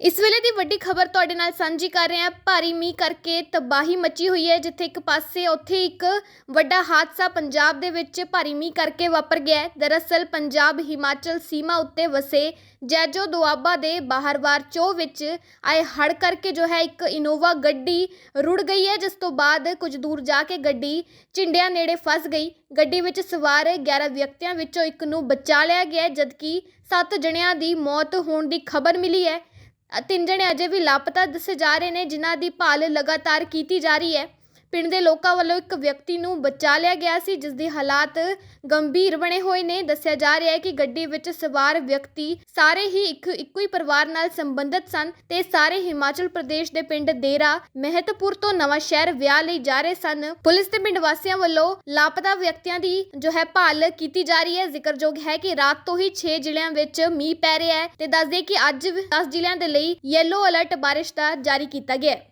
ਇਸ ਵੇਲੇ ਦੀ ਵੱਡੀ ਖਬਰ ਤੁਹਾਡੇ ਨਾਲ ਸਾਂਝੀ ਕਰ ਰਹੇ ਹਾਂ। ਭਾਰੀ ਮੀਂਹ ਕਰਕੇ ਤਬਾਹੀ ਮਚੀ ਹੋਈ ਹੈ, ਜਿੱਥੇ ਇੱਕ ਪਾਸੇ ਉੱਥੇ ਇੱਕ ਵੱਡਾ ਹਾਦਸਾ ਪੰਜਾਬ ਦੇ ਵਿੱਚ ਭਾਰੀ ਮੀਂਹ ਕਰਕੇ ਵਾਪਰ ਗਿਆ ਹੈ। ਦਰਅਸਲ ਪੰਜਾਬ ਹਿਮਾਚਲ ਸੀਮਾ ਉੱਤੇ ਵਸੇ ਜੈਜੋ ਦੁਆਬਾ ਦੇ ਬਾਹਰਵਾਰ ਚੋ ਵਿੱਚ ਆਏ ਹੜ ਕਰਕੇ ਜੋ ਹੈ ਇੱਕ ਇਨੋਵਾ ਗੱਡੀ ਰੁੜ ਗਈ ਹੈ, ਜਿਸ ਤੋਂ ਬਾਅਦ ਕੁਝ ਦੂਰ ਜਾ ਕੇ ਗੱਡੀ ਝਿੰਡਿਆਂ ਨੇੜੇ ਫਸ ਗਈ। ਗੱਡੀ ਵਿੱਚ ਸਵਾਰ 11 ਵਿਅਕਤੀਆਂ ਵਿੱਚੋਂ ਇੱਕ ਨੂੰ ਬਚਾ ਲਿਆ ਗਿਆ ਜਦਕਿ 7 ਜਣਿਆਂ ਦੀ ਮੌਤ ਹੋਣ ਦੀ ਖਬਰ ਮਿਲੀ ਹੈ। ਤਿੰਨ ਜਣੇ ਅਜੇ ਵੀ ਲਾਪਤਾ ਦੱਸੇ ਜਾ ਰਹੇ ਨੇ, ਜਿਨ੍ਹਾਂ ਦੀ ਭਾਲ ਲਗਾਤਾਰ ਕੀਤੀ ਜਾ ਰਹੀ ਹੈ। ਪਿੰਡ ਦੇ ਲੋਕਾਂ ਵੱਲੋਂ ਇੱਕ ਵਿਅਕਤੀ ਨੂੰ ਬਚਾ ਲਿਆ ਗਿਆ ਸੀ ਜਿਸ ਦੇ ਹਾਲਾਤ ਗੰਭੀਰ ਬਣੇ ਹੋਏ ਨੇ। ਦੱਸਿਆ ਜਾ ਰਿਹਾ ਹੈ ਕਿ ਗੱਡੀ ਵਿੱਚ ਸਵਾਰ ਵਿਅਕਤੀ ਸਾਰੇ ਹੀ ਇੱਕ, ਇੱਕੋ ਹੀ ਪਰਿਵਾਰ ਨਾਲ ਸੰਬੰਧਿਤ ਸਨ ਤੇ ਸਾਰੇ ਹਿਮਾਚਲ ਪ੍ਰਦੇਸ਼ ਦੇ ਪਿੰਡ ਦੇਰਾ ਮਹਿਤਪੁਰ ਤੋਂ ਨਵਾਂ ਸ਼ਹਿਰ ਵਿਆਹ ਲਈ ਜਾ ਰਹੇ ਸਨ। ਪੁਲਿਸ ਤੇ ਪਿੰਡ ਵਾਸੀਆਂ ਵੱਲੋਂ ਲਾਪਤਾ ਵਿਅਕਤੀਆਂ ਦੀ ਜੋ ਹੈ ਭਾਲ ਕੀਤੀ ਜਾ ਰਹੀ ਹੈ। ਜ਼ਿਕਰਯੋਗ ਹੈ ਕਿ ਰਾਤ ਤੋਂ ਹੀ 6 ਜ਼ਿਲ੍ਹਿਆਂ ਵਿੱਚ ਮੀਂਹ ਪੈ ਰਿਹਾ ਹੈ ਤੇ ਦੱਸਦੇ ਕਿ ਅੱਜ 10 ਜ਼ਿਲ੍ਹਿਆਂ ਦੇ ਲਈ ਯੈਲੋ ਅਲਰਟ ਬਾਰਿਸ਼ ਦਾ ਜਾਰੀ ਕੀਤਾ ਗਿਆ ਹੈ।